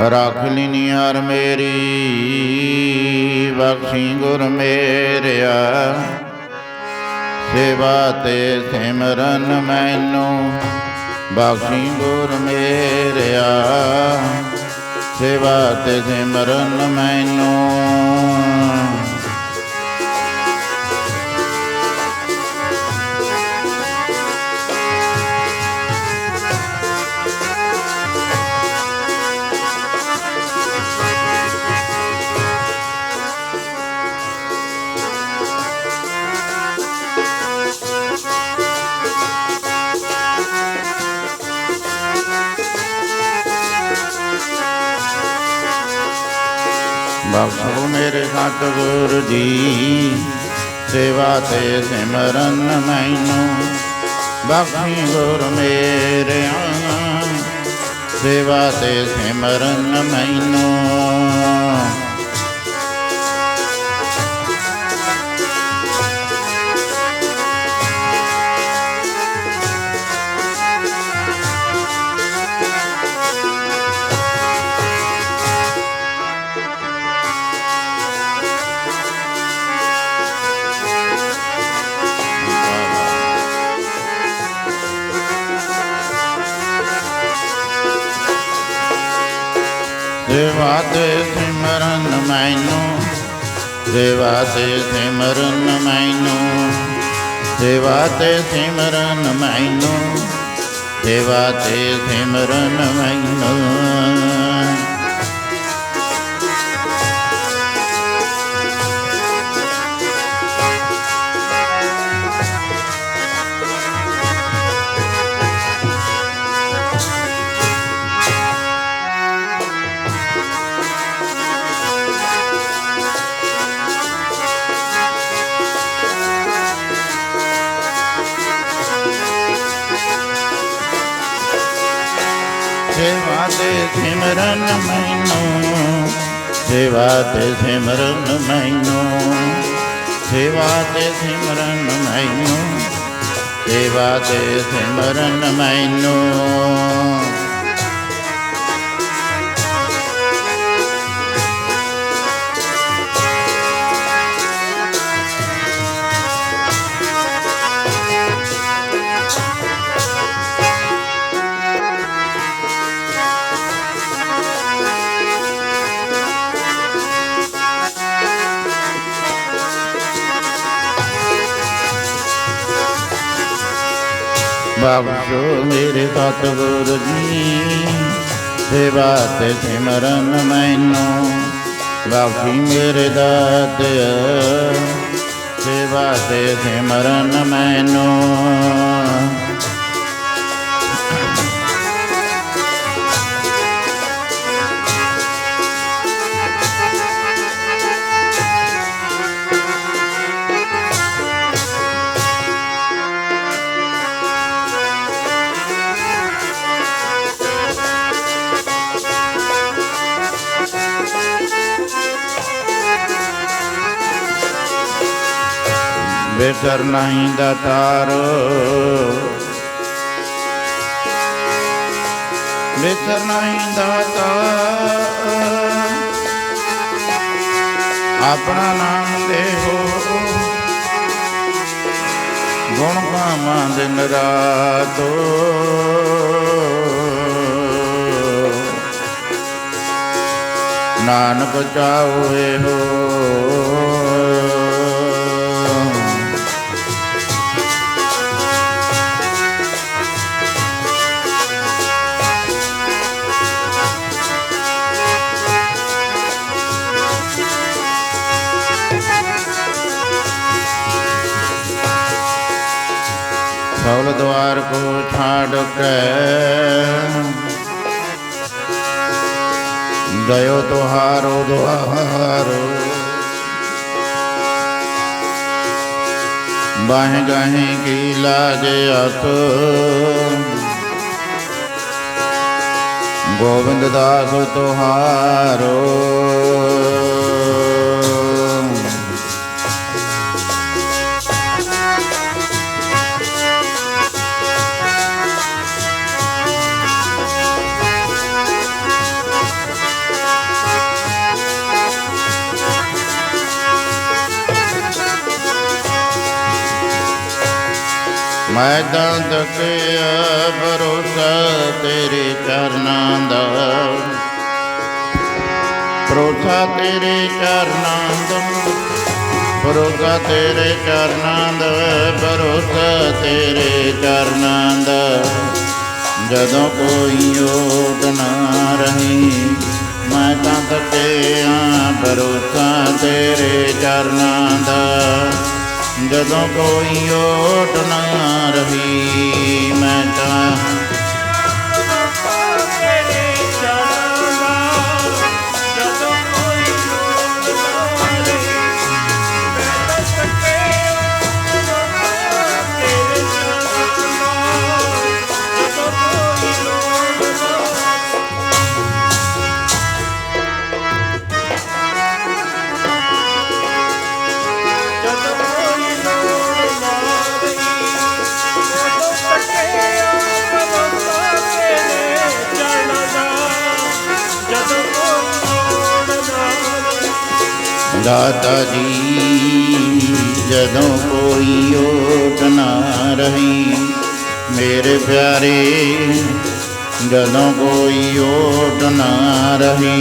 ਰੱਖ ਲਿਨੀ ਹਰ ਮੇਰੀ, ਬਖਸ਼ੀ ਗੁਰ ਮੇਰਿਆ। ਸੇਵਾ ਤੇ ਸਿਮਰਨ ਮੈਨੂੰ, ਬਖਸ਼ੀ ਗੁਰ ਮੇਰਿਆ। ਸੇਵਾ ਤੇ ਸਿਮਰਨ ਮੈਨੂੰ ਬਖਸ਼ੋ ਮੇਰੇ ਸਤਿਗੁਰ ਜੀ, ਸੇਵਾ ਤੇ ਸਿਮਰਨ ਮੈਨੂੰ। ਬਖਸ਼ੀ ਗੁਰ ਮੇਰੇ ਸੇਵਾ ਤੇ ਸਿਮਰਨ ਮੈਨੂੰ। ਦੇਵਾ ਦੇ ਸਿਮਰਨ ਮੈਨੂੰ ਦੇਵਾ ਦੇ ਸਿਮਰਨ ਮੈਨੂੰ ਦੇਵਾ ਦੇ ਸਿਮਰਨ ਮੈਨੂੰ ਦੇਵਾ ਦੇ ਸਿਮਰਨ ਮੈਨੂੰ જેવા તે સિમરન મહિનો જેવા તે સિમરન મહિનો જેવા તે સિમરન મહિનો જેવા તે સિમરન મહિનો ਬਖਸ਼ੋ ਮੇਰੇ ਸਤਿਗੁਰ ਜੀ, ਸੇਵਾ ਤੇ ਸਿਮਰਨ ਮੈਨੂੰ। ਬਖਸ਼ੀ ਮੇਰੇ ਦਾਤਿਆ ਸੇਵਾ ਤੇ ਸਿਮਰਨ ਮੈਨੂੰ। ਬੇਦਰ ਨਹੀਂ ਦਾਤਾਰੋ। ਬੇਦਰ ਨਹੀਂ ਦਾਤਾ ਆਪਣਾ ਨਾਮ ਦੇਹੋ ਗੁਣ ਗਾਵਾਂ ਦਿਨ ਰਾਤੋ ਨਾਨਕ ਚਾਹੋਏ ਹੋ द्वार को छाड़ के गयो तुहारो द्वारो बाहें गाहें की लाजे अत गोविंद दास तुहारो ਮੈਂ ਦੰਦ ਕੇ ਭਰੋਸਾ ਤੇਰੇ ਚਰਨਾਂ ਦਾ। ਭਰੋਸਾ ਤੇਰੇ ਚਰਨਾਂ ਦਾ, ਭਰੋਸਾ ਤੇਰੇ ਚਰਨਾਂ ਦਾ, ਭਰੋਸਾ ਤੇਰੇ ਚਰਨਾਂ ਦਾ। ਜਦੋਂ ਕੋਈ ਯੋਗ ਨਾ ਰਹੀ, ਮੈਂ ਤਾਂ ਤੱਕਿਆ ਭਰੋਸਾ ਤੇਰੇ ਚਰਨਾਂ ਦਾ। ਜਦੋਂ ਕੋਈ ਓਟ ਨਾ ਰਹੀ ਦਾਤਾ ਜੀ ਜਦੋਂ ਕੋਈ ਓਟ ਨਾ ਰਹੀ ਮੇਰੇ ਪਿਆਰੇ ਜਦੋਂ ਕੋਈ ਓਟ ਨਾ ਰਹੀ।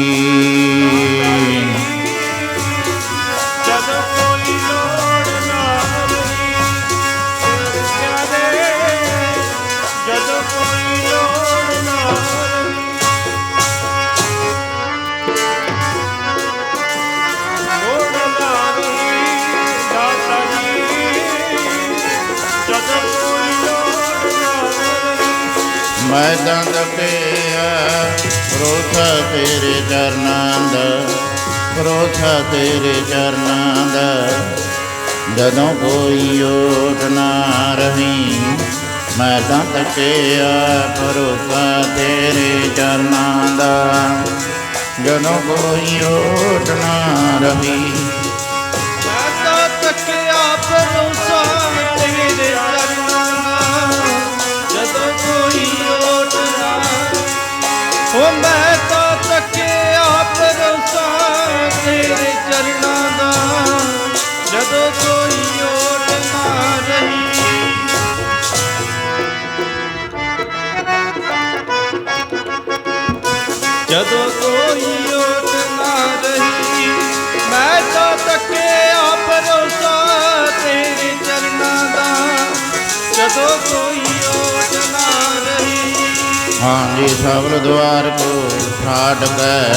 ਮੈਂ ਦੰਦ ਪਿਆ ਭਰੋਸਾ ਤੇਰੇ ਚਰਨਾਂ ਦਾ ਭਰੋਸਾ ਤੇਰੇ ਚਰਨਾਂ ਦਾ। ਜਦੋਂ ਕੋਈ ਓਟ ਨਾ ਰਹੀ, ਮੈਂ ਤਾਂ ਪਿਆ ਭਰੋਸਾ ਤੇਰੇ ਚਰਨਾਂ ਦਾ। ਜਦੋਂ ਕੋਈ ਓਟ ਨਾ ਰਹੀ ਹਾਂਜੀ ਸਬਰ ਦੁਆਰ ਕੋ ਛਾੜ ਕੇ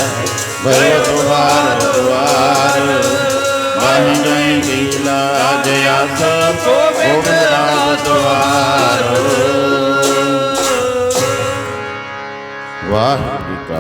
ਗਏ ਦੁਆਰ ਦੁਆਰ ਬਹਿ ਗਏ ਕੀ ਲਾਜ ਆਸ ਗੋਬਿੰਦ ਦਾਸ ਦੁਆਰ ਕਾ